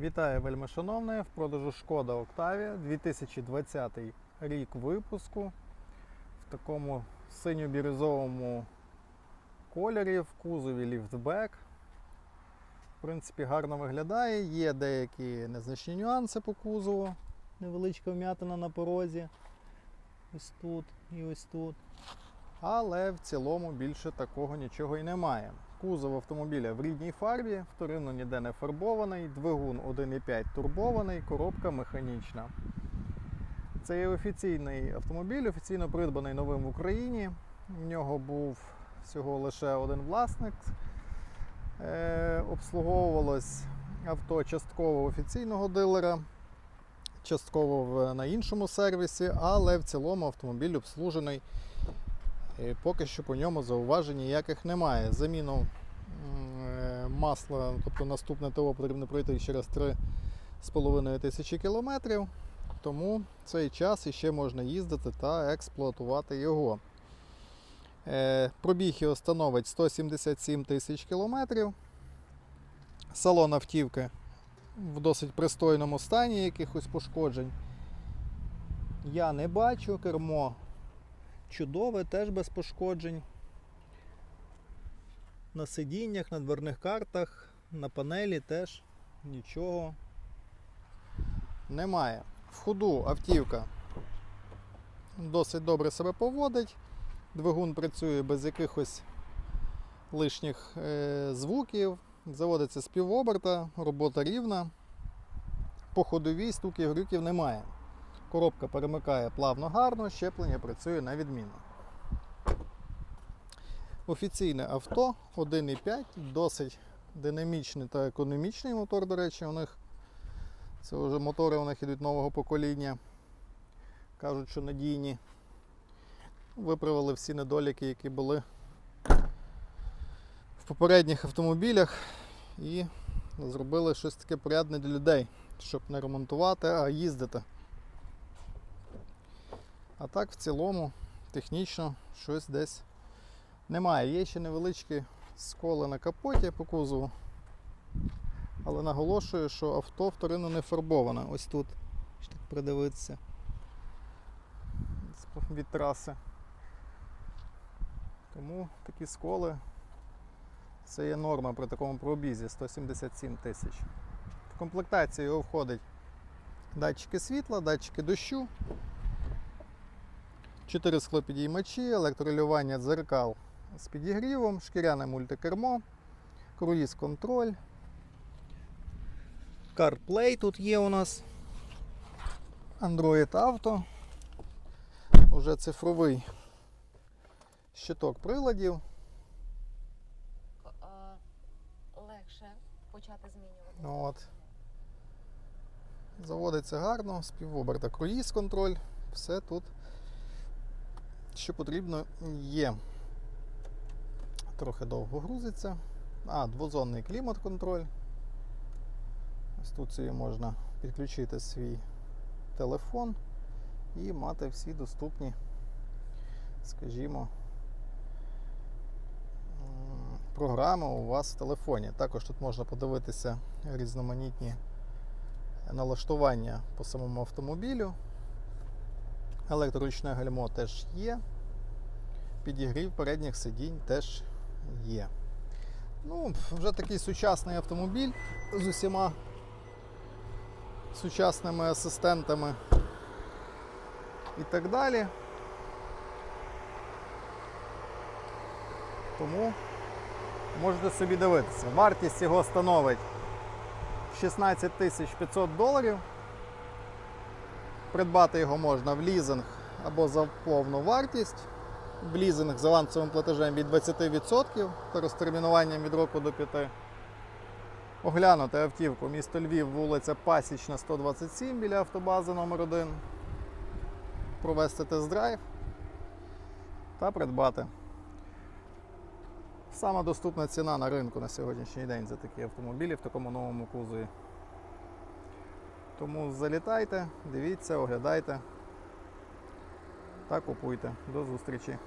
Вітаю, вельми шановне. В продажу Шкода Октавія 2020 рік випуску в такому синьо-бірюзовому кольорі, в кузові ліфтбек. В принципі, гарно виглядає. Є деякі незначні нюанси по кузову. Невеличка вм'ятина на порозі. Ось тут і ось тут. Але в цілому більше такого нічого і немає. Кузов автомобіля в рідній фарбі, вторинно ніде не фарбований, двигун 1,5 турбований, коробка механічна. Це є офіційний автомобіль, офіційно придбаний новим в Україні. В нього був всього лише один власник. Е, обслуговувалось авто частково офіційного дилера, частково на іншому сервісі, але в цілому автомобіль обслужений. І поки що по ньому зауважень ніяких немає. Заміну е, масла, тобто наступне ТО потрібно пройти через 3,5 тисячі кілометрів. Тому цей час іще можна їздити та експлуатувати його. Е, Пробіг його становить 177 тисяч кілометрів. Салон автівки в досить пристойному стані, якихось пошкоджень. Я не бачу, кермо чудове, теж без пошкоджень. На сидіннях, на дверних картах, на панелі теж нічого немає. В ходу автівка досить добре себе поводить. Двигун працює без якихось лишніх е, звуків. Заводиться з півоберта, робота рівна. По ходовій стуків грюків немає. Коробка перемикає плавно гарно, щеплення працює на відмінно. Офіційне авто 1,5, досить динамічний та економічний мотор, до речі, у них це вже мотори у них ідуть нового покоління. Кажуть, що надійні. Виправили всі недоліки, які були в попередніх автомобілях, і зробили щось таке порядне для людей, щоб не ремонтувати, а їздити. А так, в цілому, технічно щось десь немає. Є ще невеличкі сколи на капоті по кузову. Але наголошую, що авто вторинно не фарбоване. Ось тут, якщо так придивитися від траси. Тому такі сколи це є норма при такому пробізі 177 тисяч. В комплектацію його входить датчики світла, датчики дощу, 4 склопідіймачі, електролювання дзеркал з підігрівом, шкіряне мультикермо, круїз контроль. CarPlay тут є у нас. Android Auto. Уже цифровий щиток приладів. Легше почати змінювати. От. Заводиться гарно, з півоберта круїз контроль, все тут, що потрібно, є. Трохи довго грузиться. А, двозонний клімат-контроль. Ось тут собі можна підключити свій телефон і мати всі доступні, скажімо, програми у вас в телефоні. Також тут можна подивитися різноманітні налаштування по самому автомобілю. Електроручне гальмо теж є. Підігрів передніх сидінь теж є. Ну, вже такий сучасний автомобіль з усіма сучасними асистентами і так далі. Тому можете собі дивитися. Вартість його становить 16 тисяч 500 доларів. Придбати його можна в лізинг або за повну вартість. В лізинг з авансовим платежем від 20% та розтермінуванням від року до 5. Оглянути автівку місто Львів, вулиця Пасічна, 127 біля автобази номер 1 Провести тест-драйв та придбати. Сама доступна ціна на ринку на сьогоднішній день за такі автомобілі в такому новому кузові. Тому залітайте, дивіться, оглядайте та купуйте. До зустрічі!